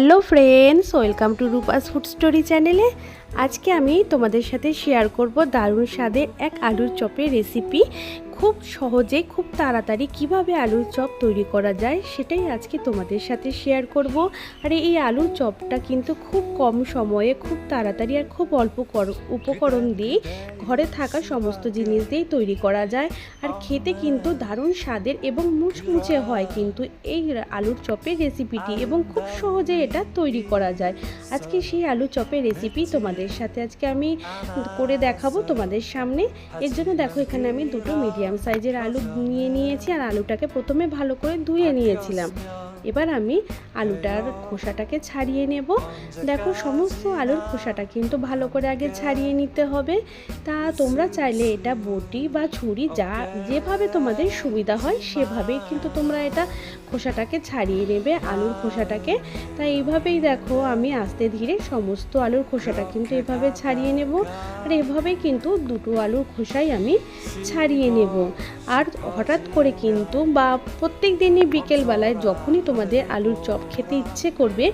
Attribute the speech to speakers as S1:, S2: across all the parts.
S1: Hello friends, welcome to Rupa's food story চ্যানেলে। আজকে আমি তোমাদের সাথে শেয়ার করব দারুণ স্বাদের এক আলুর চপের রেসিপি। খুব সহজে, খুব তাড়াতাড়ি কীভাবে আলুর চপ তৈরি করা যায় সেটাই আজকে তোমাদের সাথে শেয়ার করব। আর এই আলুর চপটা কিন্তু খুব কম সময়ে, খুব তাড়াতাড়ি আর খুব অল্প কর- উপকরণ দিয়ে ঘরে থাকা সমস্ত জিনিস দিয়েই তৈরি করা যায়। আর খেতে কিন্তু দারুণ স্বাদের এবং মুচমুচে হয় কিন্তু এই আলুর চপের রেসিপিটি এবং খুব সহজে এটা তৈরি করা যায়। আজকে সেই আলু চপের রেসিপি তোমাদের সাথে আজকে আমি করে দেখাবো তোমাদের সামনে। এর জন্য দেখো এখানে আমি দুটো মিডিয়াম সাইজের আলু নিয়ে নিয়েছি আর আলুটাকে প্রথমে ভালো করে ধুয়ে নিয়েছিলাম। এবার আমি আলুটার খোসাটাকে ছাড়িয়ে নেব। দেখো, সমস্ত আলুর খোসাটা কিন্তু ভালো করে আগে ছাড়িয়ে নিতে হবে। তা তোমরা চাইলে এটা বটি বা ছুরি যা যেভাবে তোমাদের সুবিধা হয়, সেভাবেই কিন্তু তোমরা এটা খোসাটাকে ছাড়িয়ে নেবে, আলুর খোসাটাকে। তাই এইভাবেই দেখো, আমি আস্তে ধীরে সমস্ত আলুর খোসাটা কিন্তু এভাবে ছাড়িয়ে নেব। আর এভাবেই কিন্তু দুটো আলুর খোসাই আমি ছাড়িয়ে নেব। আর হঠাৎ করে কিন্তু বা প্রত্যেক দিনই বিকেলবেলায় যখনই তোমাদের আলুর চপ খেতে ইচ্ছে করবে,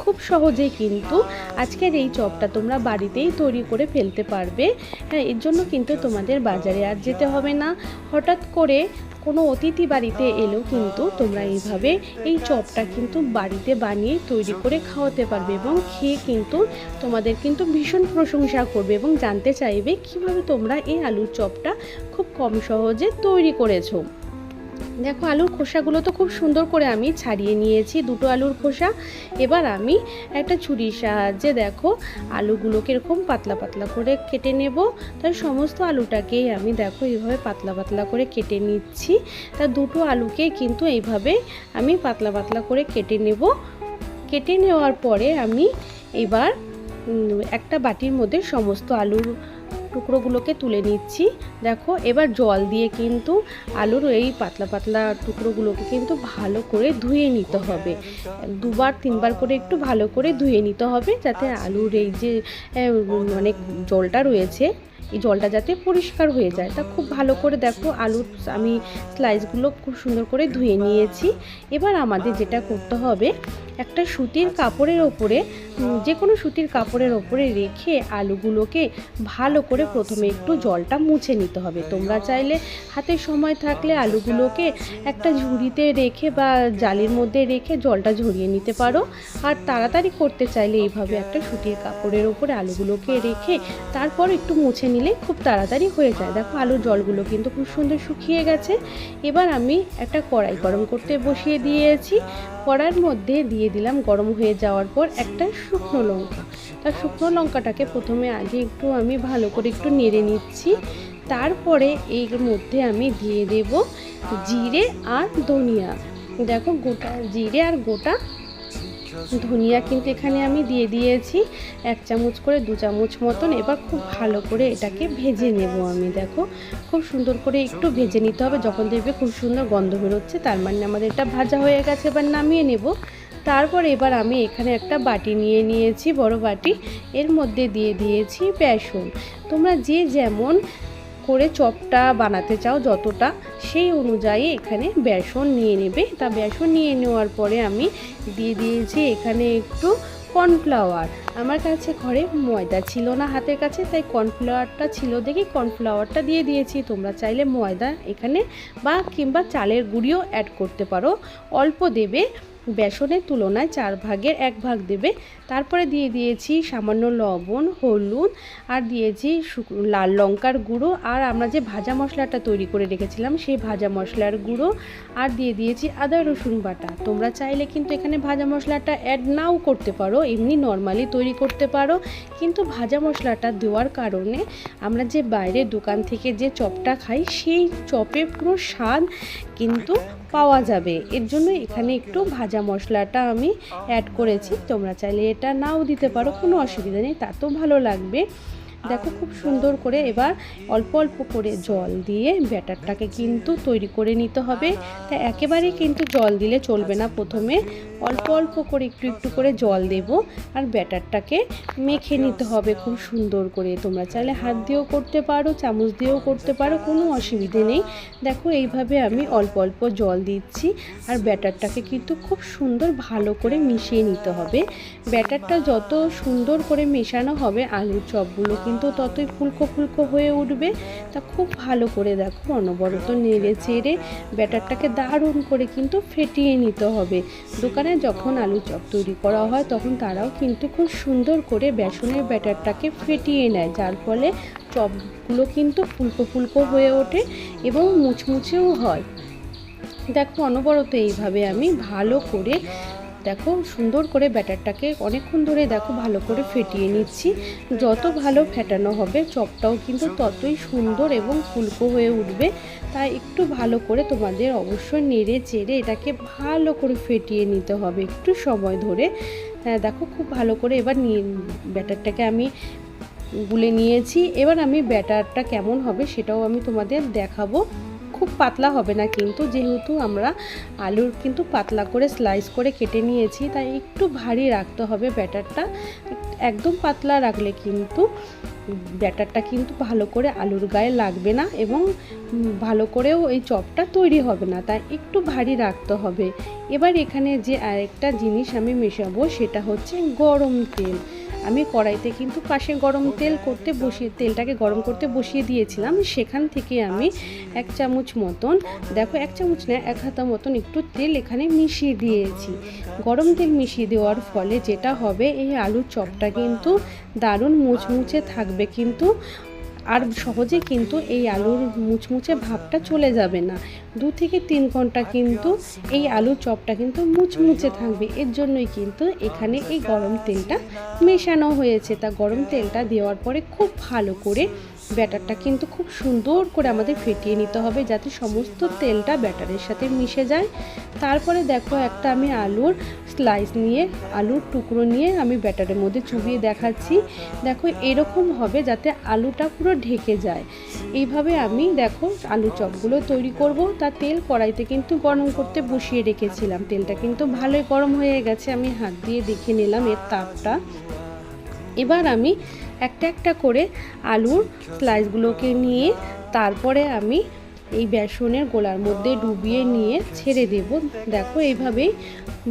S1: খুব সহজেই কিন্তু আজকের এই চপটা তোমরা বাড়িতেই তৈরি করে ফেলতে পারবে। হ্যাঁ এর জন্য কিন্তু তোমাদের বাজারে আর যেতে হবে না। হঠাৎ করে কোনো অতিথি বাড়িতে এলেও কিন্তু তোমরা এইভাবে এই চপটা কিন্তু বাড়িতে বানিয়ে তৈরি করে খাওয়াতে পারবে এবং খেয়ে কিন্তু তোমাদের কিন্তু ভীষণ প্রশংসা করবে এবং জানতে চাইবে কীভাবে তোমরা এই আলুর চপটা খুব কম সহজে তৈরি করেছ। দেখো আলুর খোসাগুলো তো খুব সুন্দর করে আমি ছাড়িয়ে নিয়েছি, দুটো আলুর খোসা। এবার আমি একটা ছুরির সাহায্যে দেখো আলুগুলোকে এরকম পাতলা পাতলা করে কেটে নেব। তাই সমস্ত আলুটাকেই আমি দেখো এইভাবে পাতলা পাতলা করে কেটে নিচ্ছি। তা দুটো আলুকে কিন্তু এইভাবে আমি পাতলা পাতলা করে কেটে নেব। কেটে নেওয়ার পরে আমি এবার একটা বাটির মধ্যে সমস্ত আলুর টুকরোগুলোকে তুলে নিচ্ছি। দেখো, এবার জল দিয়ে কিন্তু আলুর এই পাতলা পাতলা টুকরোগুলোকে কিন্তু ভালো করে ধুয়ে নিতে হবে। দুবার, তিনবার করে একটু ভালো করে ধুয়ে নিতে হবে যাতে আলুর এই যে মানে জলটা রয়েছে, এই জলটা যাতে পরিষ্কার হয়ে যায়। তা খুব ভালো করে দেখো, আলুর আমি স্লাইসগুলো খুব সুন্দর করে ধুয়ে নিয়েছি। এবার আমাদের যেটা করতে হবে একটা সুতির কাপড়ের ওপরে যে কোনো সুতির কাপড়ের ওপরে রেখে আলুগুলোকে ভালো করে প্রথমে একটু জলটা মুছে নিতে হবে। তোমরা চাইলে হাতে সময় থাকলে আলুগুলোকে একটা ঝুড়িতে রেখে বা জালির মধ্যে রেখে জলটা ঝরিয়ে নিতে পারো। আর তাড়াতাড়ি করতে চাইলে এইভাবে একটা সুতির কাপড়ের ওপরে আলুগুলোকে রেখে তারপর একটু মুছে নিলে খুব তাড়াতাড়ি হয়ে যায়। দেখো আলুর জলগুলো কিন্তু খুব সুন্দর শুকিয়ে গেছে। এবার আমি একটা কড়াই গরম করতে বসিয়ে দিয়েছি। কড়ার মধ্যে দিয়ে দিলাম গরম হয়ে যাওয়ার পর একটা শুকনো লঙ্কা। তার শুকনো লঙ্কাটাকে প্রথমে আগে একটু আমি ভালো করে একটু নেড়ে নিচ্ছি। তারপরে এর মধ্যে আমি দিয়ে দেব জিরে আর ধনিয়া। দেখো গোটা জিরে আর গোটা ধনিয়া কিন্তু এখানে আমি দিয়ে দিয়েছি। এক চামচ করে, দু চামচ মতন। এবার খুব ভালো করে এটাকে ভেজে নেব আমি, দেখো। খুব সুন্দর করে একটু ভেজে নিতে হবে। যখন দেখবে খুব সুন্দর গন্ধ বেরোচ্ছে, তার মানে আমাদের এটা ভাজা হয়ে গেছে, এবার নামিয়ে নেব। তারপর এবার আমি এখানে একটা বাটি নিয়ে নিয়েছি, বড় বাটি। এর মধ্যে দিয়ে দিয়েছি বেসন। তোমরা যে যেমন করে চপটা বানাতে চাও যতটা, সেই অনুযায়ী এখানে বেসন নিয়ে নেবে। তা বেসন নিয়ে নেওয়ার পরে আমি দিয়ে দিয়েছি এখানে একটু কর্নফ্লাওয়ার। আমার কাছে ঘরে ময়দা ছিল না হাতের কাছে, তাই কর্নফ্লাওয়ারটা ছিল দেখি, কর্নফ্লাওয়ারটা দিয়ে দিয়েছি। তোমরা চাইলে ময়দা এখানে বা কিংবা চালের গুঁড়িও অ্যাড করতে পারো। অল্প দেবে, বেসনের তুলনায় চার ভাগের এক ভাগ দেবে। তারপরে দিয়ে দিয়েছি সামান্য লবণ, হলুদ, আর দিয়েছি লাল লঙ্কার গুঁড়ো, আর আমরা যে ভাজা মশলাটা তৈরি করে রেখেছিলাম সেই ভাজা মশলার গুঁড়ো, আর দিয়ে দিয়েছি আদা, রসুন বাটা। তোমরা চাইলে কিন্তু এখানে ভাজা মশলাটা অ্যাড নাও করতে পারো, এমনি নর্মালি তৈরি করতে পারো, কিন্তু ভাজা মশলাটা দেওয়ার কারণে আমরা যে বাইরের দোকান থেকে যে চপটা খাই, সেই চপে পুরো স্বাদ কিন্তু পাওয়া যাবে। এর জন্য এখানে একটু ভাজা মশলাটা আমি অ্যাড করেছি। তোমরা চাইলে এটা নাও দিতে পারো কোনো অসুবিধা নেই তাতেও ভালো লাগবে। দেখো খুব সুন্দর করে এবার অল্প অল্প করে জল দিয়ে ব্যাটারটাকে কিন্তু তৈরি করে নিতে হবে। তা একেবারেই কিন্তু জল দিলে চলবে না প্রথমে। অল্প অল্প করে একটু একটু করে জল দেব আর ব্যাটারটাকে মেখে নিতে হবে খুব সুন্দর করে। তোমরা চাইলে হাত দিয়েও করতে পারো, চামচ দিয়েও করতে পারো, কোনো অসুবিধে নেই। দেখো এইভাবে আমি অল্প অল্প জল দিচ্ছি আর ব্যাটারটাকে কিন্তু খুব সুন্দর ভালো করে মিশিয়ে নিতে হবে। ব্যাটারটা যত সুন্দর করে মেশানো হবে, আলুর চপগুলো কিন্তু ততই ফুলকো ফুলকো হয়ে উঠবে। তা খুব ভালো করে দেখো অনবরত নেড়ে চেড়ে ব্যাটারটাকে দারুণ করে কিন্তু ফেটিয়ে নিতে হবে। দোকানে যখন আলু চপ তৈরি করা হয় তখন তারাও কিন্তু খুব সুন্দর করে বেসনের ব্যাটারটাকে ফেটিয়ে নেয়, যার ফলে চপগুলো কিন্তু ফুলকো ফুলকো হয়ে ওঠে এবং মুচমুচেও হয়। দেখো অনবরত এইভাবে আমি ভালো করে দেখো, সুন্দর করে ব্যাটারটাকে অনেকক্ষণ ধরে দেখো ভালো করে ফেটিয়ে নিচ্ছি। যত ভালো ফেটানো হবে, চপটাও কিন্তু ততই সুন্দর এবং ফুলকো হয়ে উঠবে। তাই একটু ভালো করে তোমাদের অবশ্যই নেড়ে চেড়ে এটাকে ভালো করে ফেটিয়ে নিতে হবে একটু সময় ধরে। হ্যাঁ দেখো খুব ভালো করে এবার নিয়ে, ব্যাটারটাকে আমি গুলে নিয়েছি। এবার আমি ব্যাটারটা কেমন হবে সেটাও আমি তোমাদের দেখাবো। খুব পাতলা হবে না কিন্তু, যেহেতু আমরা আলুর কিন্তু পাতলা করে স্লাইস করে কেটে নিয়েছি, তাই একটু ভারী রাখতে হবে ব্যাটারটা। একদম পাতলা রাখলে কিন্তু ব্যাটারটা কিন্তু ভালো করে আলুর গায়ে লাগবে না এবং ভালো করেও এই চপটা তৈরি হবে না, তাই একটু ভারী রাখতে হবে। এবার এখানে যে আরেকটা জিনিস আমি মেশাবো সেটা হচ্ছে গরম তেল। আমি কড়াইতে কিন্তু পাশে গরম তেল করতে বসিয়ে, তেলটাকে গরম করতে বসিয়ে দিয়েছিলাম। সেখান থেকে আমি এক চামচ মতন, দেখো এক চামচ না, এক হাতা মতন একটু তেল এখানে মিশিয়ে দিয়েছি। গরম তেল মিশিয়ে দেওয়ার ফলে যেটা হবে, এই আলুর চপটা কিন্তু দারুণ মুচমুচে থাকবে। কিন্তু আর সহজে কিন্তু এই আলুর মুচমুচে ভাবটা চলে যাবে না। দু থেকে তিন ঘণ্টা কিন্তু এই আলুর চপটা কিন্তু মুচমুচে থাকবে। এর জন্যই কিন্তু এখানে এই গরম তেলটা মেশানো হয়েছে। তা গরম তেলটা দেওয়ার পরে খুব ভালো করে ব্যাটারটা কিন্তু খুব সুন্দর করে আমাদের ফেটিয়ে নিতে হবে যাতে সমস্ত তেলটা ব্যাটারের সাথে মিশে যায়। তারপরে দেখো একটা আমি আলুর স্লাইস নিয়ে, আলুর টুকরো নিয়ে আমি ব্যাটারের মধ্যে চুবিয়ে দেখাচ্ছি। দেখো এরকম হবে যাতে আলুটা পুরো ঢেকে যায়। এইভাবে আমি দেখো আলু চপগুলো তৈরি করব। তা তেল কড়াইতে কিন্তু গরম করতে বসিয়ে রেখেছিলাম। তেলটা কিন্তু ভালোই গরম হয়ে গেছে। আমি হাত দিয়ে দেখে নিলাম এর তাপটা। এবার আমি একটা একটা করে আলুর স্লাইসগুলোকে নিয়ে তারপরে আমি এই বেসনের গোলার মধ্যে ডুবিয়ে নিয়ে ছেড়ে দেব। দেখো এইভাবেই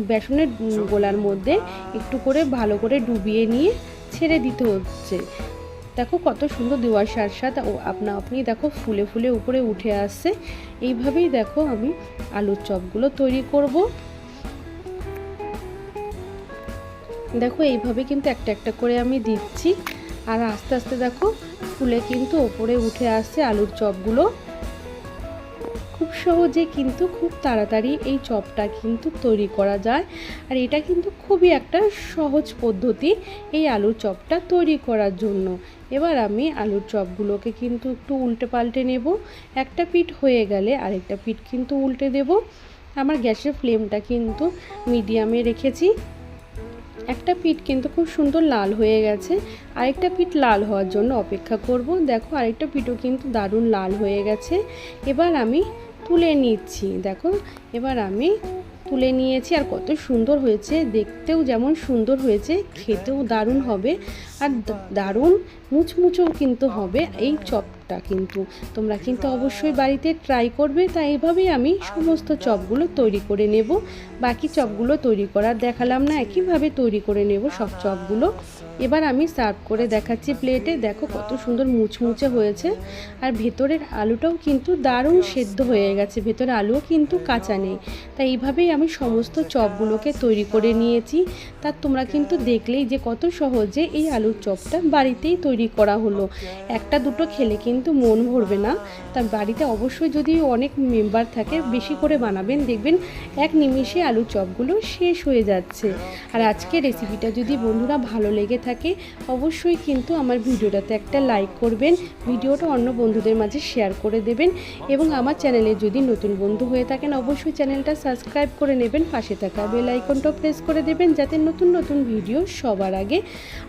S1: বেসনের গোলার মধ্যে একটু করে ভালো করে ডুবিয়ে নিয়ে ছেড়ে দিতে হচ্ছে। দেখো কত সুন্দর দেওয়ার সাথে সাথে আপনা আপনি দেখো ফুলে ফুলে উপরে উঠে আসছে। এইভাবেই দেখো আমি আলুর চপগুলো তৈরি করব। দেখো এইভাবে কিন্তু একটা একটা করে আমি দিচ্ছি। আর আস্তে আস্তে দেখো ফুলে কিন্তু ওপরে উঠে আসছে আলুর চপগুলো। খুব সহজে কিন্তু খুব তাড়াতাড়ি এই চপটা কিন্তু তৈরি করা যায়। আর এটা কিন্তু খুবই একটা সহজ পদ্ধতি এই আলুর চপটা তৈরি করার জন্য। এবার আমি আলুর চপগুলোকে কিন্তু একটু উল্টে পাল্টে নেব। একটা পিঠ হয়ে গেলে আরেকটা পিঠ কিন্তু উল্টে দেব। আমার গ্যাসের ফ্লেমটা কিন্তু মিডিয়ামে রেখেছি। একটা পিঠ কিন্তু খুব সুন্দর লাল হয়ে গেছে, আরেকটা পিঠ লাল হওয়ার জন্য অপেক্ষা করব। দেখো, আরেকটা পিঠও কিন্তু দারুণ লাল হয়ে গেছে। এবার আমি তুলে নিচ্ছি, দেখো, এবার আমি তুলে নিয়েছি। আর কত সুন্দর হয়েছে, দেখতেও যেমন সুন্দর হয়েছে, খেতেও দারুণ হবে। আর দারুণ মুচমুচও কিন্তু হবে। এই চপটা কিন্তু তোমরা কিন্তু অবশ্যই বাড়িতে ট্রাই করবে তাই এইভাবেই আমি সমস্ত চপগুলো তৈরি করে নেব। বাকি চপগুলো তৈরি করার দেখালাম না, একইভাবে তৈরি করে নেব সব চপগুলো। এবার আমি সার্ভ করে দেখাচ্ছি প্লেটে। দেখো কত সুন্দর মুচমুচে হয়েছে। আর ভেতরের আলুটাও কিন্তু দারুণ সেদ্ধ হয়ে গেছে। ভেতরে আলুও কিন্তু কাঁচা নেই। তাই এইভাবেই আমি সমস্ত চপগুলোকে তৈরি করে নিয়েছি। তা তোমরা কিন্তু দেখলেই যে কত সহজে এই আলুর চপটা বাড়িতেই তৈরি করা হলো। একটা দুটো খেলে কিন্তু কিন্তু মন ভরবে না। তার বাড়িতে অবশ্যই যদি অনেক মেম্বার থাকে, বেশি করে বানাবেন। দেখবেন এক নিমিষে আলুর চপগুলো শেষ হয়ে যাচ্ছে। আর আজকে রেসিপিটা যদি বন্ধুরা ভালো লেগে থাকে অবশ্যই কিন্তু আমার ভিডিওটাতে একটা লাইক করবেন, ভিডিওটা অন্য বন্ধুদের মাঝে শেয়ার করে দেবেন এবং আমার চ্যানেলে যদি নতুন বন্ধু হয়ে থাকেন, অবশ্যই চ্যানেলটা সাবস্ক্রাইব করে নেবেন, পাশে থাকা বেল আইকনটা প্রেস করে দেবেন, যাতে নতুন নতুন ভিডিও সবার আগে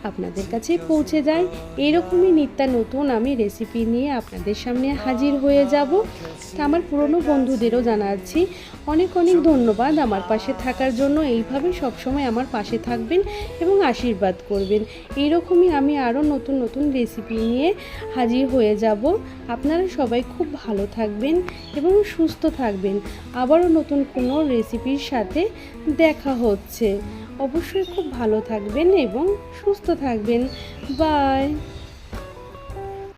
S1: আপনাদের কাছে পৌঁছে যায়। এরকমই নিত্যা নতুন আমি রেসিপি নিয়ে আপনাদের সামনে হাজির হয়ে যাব। আমার পুরনো বন্ধুদেরও জানাচ্ছি, অনেক অনেক ধন্যবাদ আমার পাশে থাকার জন্য। এইভাবে সবসময় আমার পাশে থাকবেন এবং আশীর্বাদ করবেন। এইরকমই আমি আরও নতুন নতুন রেসিপি নিয়ে হাজির হয়ে যাব। আপনারা সবাই খুব ভালো থাকবেন এবং সুস্থ থাকবেন। আবারও নতুন কোনো রেসিপির সাথে দেখা হচ্ছে। অবশ্যই খুব ভালো থাকবেন এবং সুস্থ থাকবেন। বাই